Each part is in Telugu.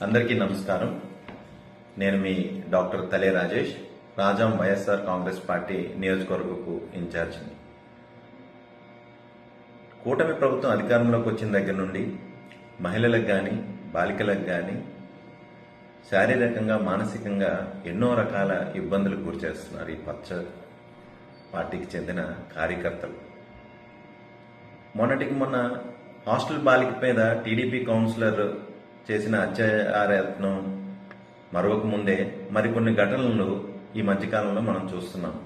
అందరికీ నమస్కారం. నేను మీ డాక్టర్ తలే రాజేష్ రాజాం వైఎస్ఆర్ కాంగ్రెస్ పార్టీ నియోజకవర్గకు ఇన్ఛార్జిని. కూటమి ప్రభుత్వం అధికారంలోకి వచ్చిన దగ్గర నుండి మహిళలకు కానీ బాలికలకు కానీ శారీరకంగా మానసికంగా ఎన్నో రకాల ఇబ్బందులకు గురి చేస్తున్నారు ఈ పచ్చ పార్టీకి చెందిన కార్యకర్తలు. మొన్నటికి మొన్న హాస్టల్ బాలిక మీద టీడీపీ కౌన్సిలర్ చేసిన అత్యాచారయత్నం మరొక ముందే మరికొన్ని ఘటనలు ఈ మధ్యకాలంలో మనం చూస్తున్నాం.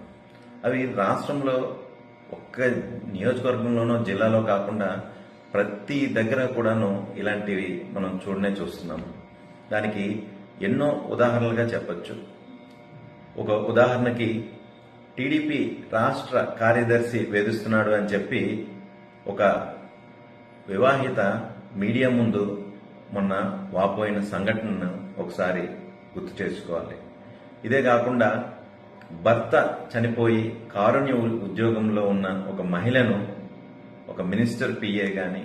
అవి రాష్ట్రంలో ఒక్క నియోజకవర్గంలోనో జిల్లాలో కాకుండా ప్రతి దగ్గర కూడాను ఇలాంటివి మనం చూడనే చూస్తున్నాం. దానికి ఎన్నో ఉదాహరణలుగా చెప్పచ్చు. ఒక ఉదాహరణకి టీడీపీ రాష్ట్ర కార్యదర్శి వేధిస్తున్నాడు అని చెప్పి ఒక వివాహిత మీడియా ముందు మొన్న వాపోయిన సంఘటనను ఒకసారి గుర్తు చేసుకోవాలి. ఇదే కాకుండా భర్త చనిపోయి కారుణ్య ఉద్యోగంలో ఉన్న ఒక మహిళను ఒక మినిస్టర్ పిఏ కానీ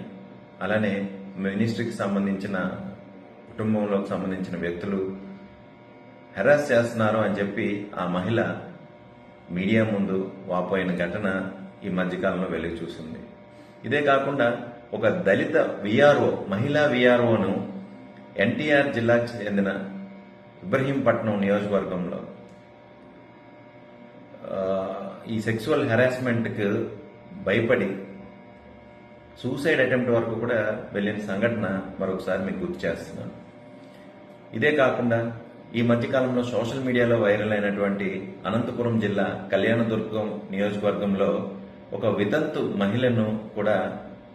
అలానే మినిస్ట్రీకి సంబంధించిన కుటుంబంలోకి సంబంధించిన వ్యక్తులు హెరాస్ చేస్తున్నారు అని చెప్పి ఆ మహిళ మీడియా ముందు వాపోయిన ఘటన ఈ మధ్యకాలంలో వెలుగు చూసింది. ఇదే కాకుండా ఒక దళిత విఆర్ఓ మహిళా విఆర్ఓను ఎన్టీఆర్ జిల్లాకు చెందిన ఇబ్రహీంపట్నం నియోజకవర్గంలో. ఈ సెక్సువల్ హెరాస్మెంట్కి భయపడి సూసైడ్ అటెంప్ట్ వరకు కూడా వెళ్ళిన సంఘటన మరొకసారి మీకు గుర్తు చేస్తున్నాను. ఇదే కాకుండా ఈ మధ్యకాలంలో సోషల్ మీడియాలో వైరల్ అయినటువంటి అనంతపురం జిల్లా కళ్యాణదుర్గం నియోజకవర్గంలో ఒక వితంతు మహిళను కూడా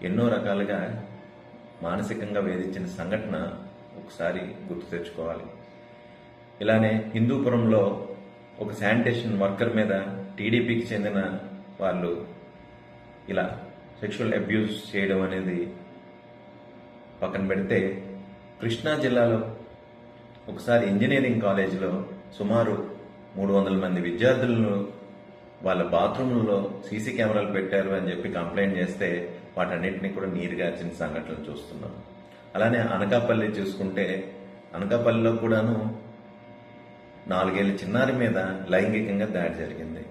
ఎన్నో రకాలుగా మానసికంగా వేధించిన సంఘటన ఒకసారి గుర్తు తెచ్చుకోవాలి. ఇలానే హిందూపురంలో ఒక శానిటేషన్ వర్కర్ మీద టీడీపీకి చెందిన వాళ్ళు ఇలా సెక్షువల్ అబ్యూస్ చేయడం అనేది పక్కన పెడితే కృష్ణా జిల్లాలో ఒకసారి ఇంజనీరింగ్ కాలేజీలో సుమారు మూడు వందల మంది విద్యార్థులను వాళ్ళ బాత్రూంలో సీసీ కెమెరాలు పెట్టారు అని చెప్పి కంప్లైంట్ చేస్తే వాటన్నిటిని కూడా నీరుగార్చిన సంఘటనలు చూస్తున్నాం. అలానే అనకాపల్లి చూసుకుంటే అనకాపల్లిలో కూడాను నాలుగేళ్ళ చిన్నారి మీద లైంగికంగా దాడి జరిగింది.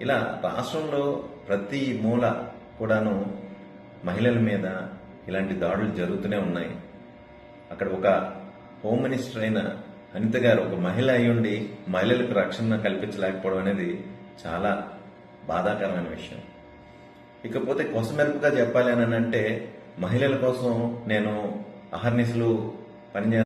ఇలా రాష్ట్రంలో ప్రతి మూల కూడాను మహిళల మీద ఇలాంటి దాడులు జరుగుతూనే ఉన్నాయి. అక్కడ ఒక హోమ్ మినిస్టర్ అయిన అనిత గారు ఒక మహిళ అయ్యుండి మహిళలకు రక్షణ కల్పించలేకపోవడం అనేది చాలా బాధాకరమైన విషయం. ఇకపోతే కొసమెరుపుగా చెప్పాలి అని అంటే మహిళల కోసం నేను అహర్నిశలు పనిచే